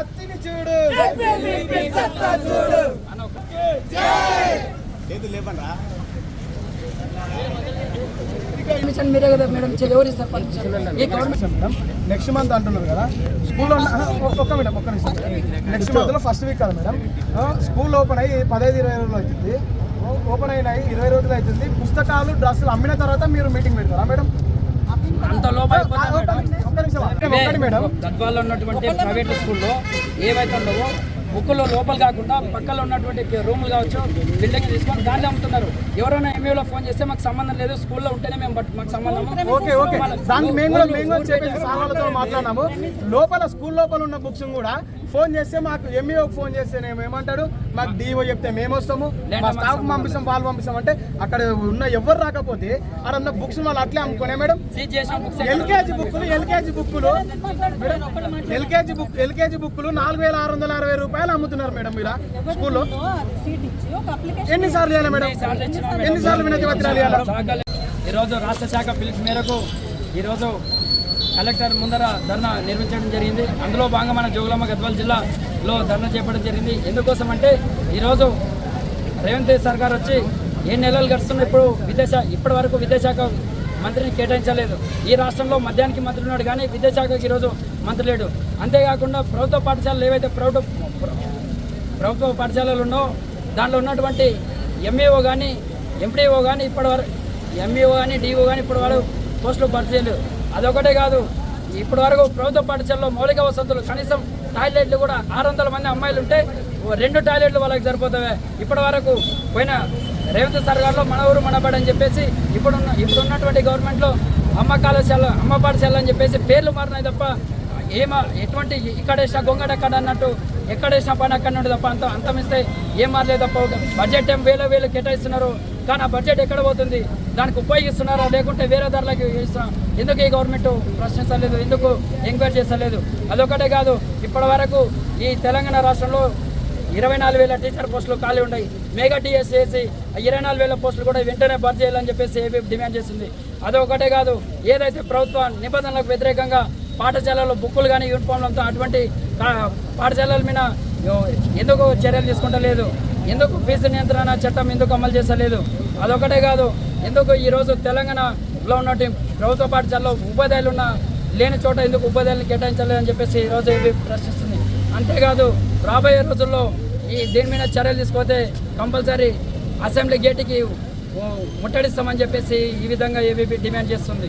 కత్తిని చూడు. పర్మిషన్ మీరే కదా ఎవరు పర్మిషన్ మేడం. నెక్స్ట్ మంత్ అంటున్నారు కదా. స్కూల్ ఒక్క మేడం ఒక్క నిమిషం. నెక్స్ట్ మంత్లో ఫస్ట్ వీక్ కదా మేడం. స్కూల్ ఓపెన్ అయ్యి పదహైదు ఇరవై రోజులు అవుతుంది. ఓపెన్ అయినాయి ఇరవై రోజులు అవుతుంది. పుస్తకాలు డ్రెస్సులు అమ్మిన తర్వాత మీరు మీటింగ్ పెడతారా మేడం? అంత లోపల మేడం. గద్వాల్లో ఉన్నటువంటి ప్రైవేట్ స్కూల్లో ఏవైతే ఉండవో బుక్కుల్లో లోపల కాకుండా పక్కలో ఉన్నటువంటి రూములు కావచ్చు బిల్డింగ్ తీసుకొని దాన్ని అమ్ముతున్నారు. ఎవరైనా ఎంఏలో ఫోన్ చేస్తే మాకు సంబంధం లేదు స్కూల్లో ఉంటేనే మేము బట్ మాకు సంబంధం ఓకే ఓకే. దానికి మేము కూడా మేము కూడా చెప్పేసి సామాన్లతో మాట్లాడినాము. లోపల స్కూల్ లోపల ఉన్న బుక్స్ కూడా ఫోన్ చేస్తే మాకు ఎంఈఓ ఫోన్ చేస్తే నేను ఏమంటాడు మాకు డిఓ చెప్తే మేము వస్తాము. మా స్టాఫ్ పంపిస్తాం వాళ్ళు పంపిస్తాం. అంటే అక్కడ ఉన్న ఎవరు రాకపోతే అక్కడ ఉన్న బుక్స్ వాళ్ళు అట్లే అమ్ముకునే మేడం. ఎల్కేజీ బుక్కులు ఎల్కేజీ బుక్కులు. ఎల్కేజీ బుక్ ఎల్కేజీ బుక్కులు నాలుగు వేల ఆరు వందల అరవై రూపాయలు అమ్ముతున్నారు మేడం మీరు స్కూల్లో? ఎన్నిసార్లు మేడం? ఎన్నిసార్లు వినతి పత్రాలు ఇవ్వాలి? ఈరోజు రాష్ట్ర శాఖ పిలుపు మేరకు ఈరోజు కలెక్టర్ ముందర ధర్నా నిర్వహించడం జరిగింది. అందులో భాగంగా మన జోగులాంబ గద్వాల జిల్లాలో ధర్నా చేపట్టడం జరిగింది. ఎందుకోసం అంటే ఈరోజు రేవంత్ రెడ్డి సర్కార్ వచ్చి ఏ నెలలు గడుస్తున్న ఇప్పుడు విదేశ ఇప్పటి వరకు విదేశాఖ మంత్రిని కేటాయించలేదు. ఈ రాష్ట్రంలో మద్యానికి మంత్రి ఉన్నాడు కానీ విదేశాఖకి ఈరోజు మంత్రి లేడు. అంతేకాకుండా ప్రభుత్వ పాఠశాలలు ఏవైతే ప్రభుత్వ ప్రభుత్వ పాఠశాలలు ఉన్నో దాంట్లో ఉన్నటువంటి ఎంఈఓ కానీ ఎంపీఓ కానీ ఇప్పటివరకు ఎంఈఓ కానీ డిఓ కానీ ఇప్పటి వరకు పోస్టులు భర్తీ చేయలేదు అదొకటే కాదు ఇప్పటి వరకు ప్రభుత్వ పాఠశాలలో మౌలిక వసతులు కనీసం టాయిలెట్లు కూడా ఆరు వందల మంది అమ్మాయిలు ఉంటే రెండు టాయిలెట్లు వాళ్ళకి సరిపోతాయి ఇప్పటి వరకు పోయిన రేవంత్ సర్కార్లో మన ఊరు మనబడి అని చెప్పేసి ఇప్పుడున్న ఇప్పుడున్నటువంటి గవర్నమెంట్లో అమ్మ కళాశాల అమ్మ పాఠశాల అని చెప్పేసి పేర్లు మారినాయి తప్ప ఏమ ఎటువంటి ఇక్కడేసిన గొంగడ అక్కడ అన్నట్టు ఎక్కడ పని అక్కడ నుండి తప్ప అంత అంతమిస్తే ఏం మారలేదు తప్ప బడ్జెట్ ఏం వేల వేలు కేటాయిస్తున్నారు. కానీ ఆ బడ్జెట్ ఎక్కడ పోతుంది? దానికి ఉపయోగిస్తున్నారా? లేకుంటే వేరే ధరలకి ఇస్తున్నాం ఎందుకు ఈ గవర్నమెంట్ ప్రశ్నించలేదు? ఎందుకు ఎంక్వైరీ చేస్తలేదు? అదొకటే కాదు ఇప్పటి వరకు ఈ తెలంగాణ రాష్ట్రంలో ఇరవై నాలుగు వేల టీచర్ పోస్టులు ఖాళీ ఉన్నాయి. మెగా టీఎస్ చేసి ఇరవై నాలుగు వేల పోస్టులు కూడా వెంటనే భర్తీ చేయాలని చెప్పేసి ఏబీఎఫ్ డిమాండ్ చేసింది. అదొకటే కాదు ఏదైతే ప్రభుత్వ నిబంధనలకు వ్యతిరేకంగా పాఠశాలలో బుక్కులు కానీ యూనిఫామ్లతో అటువంటి పాఠశాలల మీద ఎందుకు చర్యలు తీసుకుంటలేదు? ఎందుకు ఫీజు నియంత్రణ చట్టం ఎందుకు అమలు చేస్తలేదు? అదొకటే కాదు ఎందుకు ఈరోజు తెలంగాణలో ఉన్నటువంటి ప్రభుత్వ పాఠశాలలో ఉపాధ్యాయులు ఉన్న లేని చోట ఎందుకు ఉపాధ్యాయులను కేటాయించలేదని చెప్పేసి ఈరోజు ఏబీ ప్రశ్నిస్తుంది. అంతేకాదు రాబోయే రోజుల్లో ఈ దీని మీద చర్యలు తీసుకపోతే కంపల్సరీ అసెంబ్లీ గేటుకి ముట్టడిస్తామని చెప్పేసి ఈ విధంగా ఏబీపీ డిమాండ్ చేస్తుంది.